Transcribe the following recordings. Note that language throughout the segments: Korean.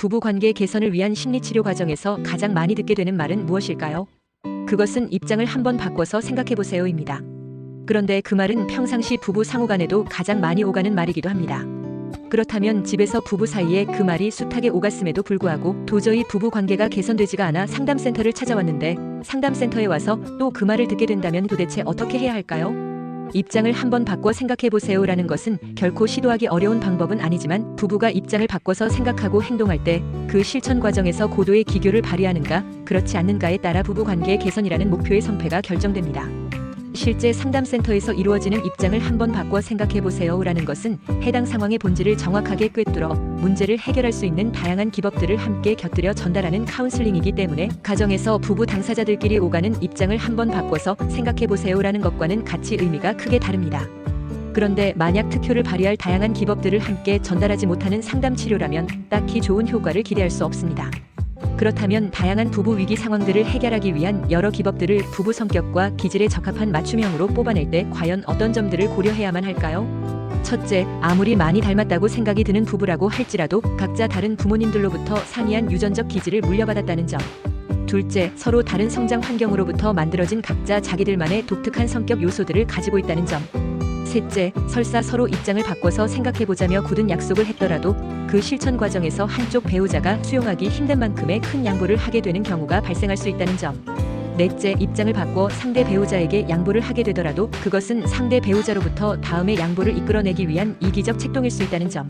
부부 관계 개선을 위한 심리치료 과정에서 가장 많이 듣게 되는 말은 무엇일까요? 그것은 입장을 한번 바꿔서 생각해 보세요입니다. 그런데 그 말은 평상시 부부 상호 간에도 가장 많이 오가는 말이기도 합니다. 그렇다면 집에서 부부 사이에 그 말이 숱하게 오갔음에도 불구하고 도저히 부부 관계가 개선되지가 않아 상담센터를 찾아왔는데 상담센터에 와서 또 그 말을 듣게 된다면 도대체 어떻게 해야 할까요? 입장을 한번 바꿔 생각해 보세요 라는 것은 결코 시도하기 어려운 방법은 아니지만 부부가 입장을 바꿔서 생각하고 행동할 때 그 실천 과정에서 고도의 기교를 발휘하는가 그렇지 않는가에 따라 부부 관계의 개선이라는 목표의 성패가 결정됩니다. 실제 상담센터에서 이루어지는 입장을 한번 바꿔 생각해 보세요 라는 것은 해당 상황의 본질을 정확하게 꿰뚫어 문제를 해결할 수 있는 다양한 기법들을 함께 곁들여 전달하는 카운슬링이기 때문에 가정에서 부부 당사자들끼리 오가는 입장을 한번 바꿔서 생각해 보세요 라는 것과는 같이 의미가 크게 다릅니다. 그런데 만약 특효를 발휘할 다양한 기법들을 함께 전달하지 못하는 상담 치료라면 딱히 좋은 효과를 기대할 수 없습니다. 그렇다면 다양한 부부 위기 상황들을 해결하기 위한 여러 기법들을 부부 성격과 기질에 적합한 맞춤형으로 뽑아낼 때 과연 어떤 점들을 고려해야만 할까요? 첫째, 아무리 많이 닮았다고 생각이 드는 부부라고 할지라도 각자 다른 부모님들로부터 상이한 유전적 기질을 물려받았다는 점. 둘째, 서로 다른 성장 환경으로부터 만들어진 각자 자기들만의 독특한 성격 요소들을 가지고 있다는 점. 셋째, 설사 서로 입장을 바꿔서 생각해보자며 굳은 약속을 했더라도 그 실천 과정에서 한쪽 배우자가 수용하기 힘든 만큼의 큰 양보를 하게 되는 경우가 발생할 수 있다는 점. 넷째, 입장을 바꿔 상대 배우자에게 양보를 하게 되더라도 그것은 상대 배우자로부터 다음의 양보를 이끌어내기 위한 이기적 책동일 수 있다는 점.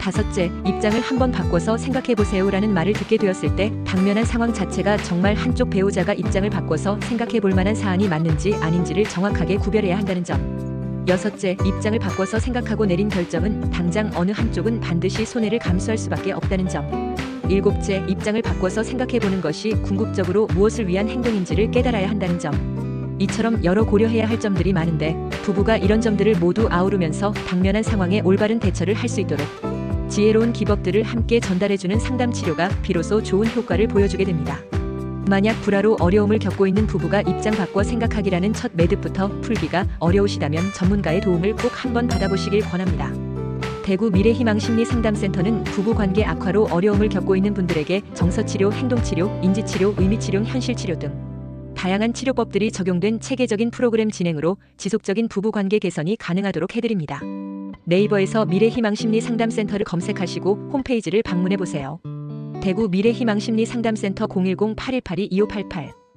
다섯째, 입장을 한번 바꿔서 생각해보세요라는 말을 듣게 되었을 때 당면한 상황 자체가 정말 한쪽 배우자가 입장을 바꿔서 생각해볼 만한 사안이 맞는지 아닌지를 정확하게 구별해야 한다는 점. 여섯째, 입장을 바꿔서 생각하고 내린 결정은 당장 어느 한쪽은 반드시 손해를 감수할 수밖에 없다는 점. 일곱째, 입장을 바꿔서 생각해보는 것이 궁극적으로 무엇을 위한 행동인지를 깨달아야 한다는 점. 이처럼 여러 고려해야 할 점들이 많은데 부부가 이런 점들을 모두 아우르면서 당면한 상황에 올바른 대처를 할 수 있도록 지혜로운 기법들을 함께 전달해주는 상담 치료가 비로소 좋은 효과를 보여주게 됩니다. 만약 불화로 어려움을 겪고 있는 부부가 입장 바꿔 생각하기라는 첫 매듭부터 풀기가 어려우시다면 전문가의 도움을 꼭 한번 받아보시길 권합니다. 대구 미래희망 심리 상담센터는 부부관계 악화로 어려움을 겪고 있는 분들에게 정서치료, 행동치료, 인지치료, 의미치료, 현실치료 등 다양한 치료법들이 적용된 체계적인 프로그램 진행으로 지속적인 부부관계 개선이 가능하도록 해드립니다. 네이버에서 미래희망 심리 상담센터를 검색하시고 홈페이지를 방문해 보세요. 대구 미래희망심리 상담센터 010-8182-2588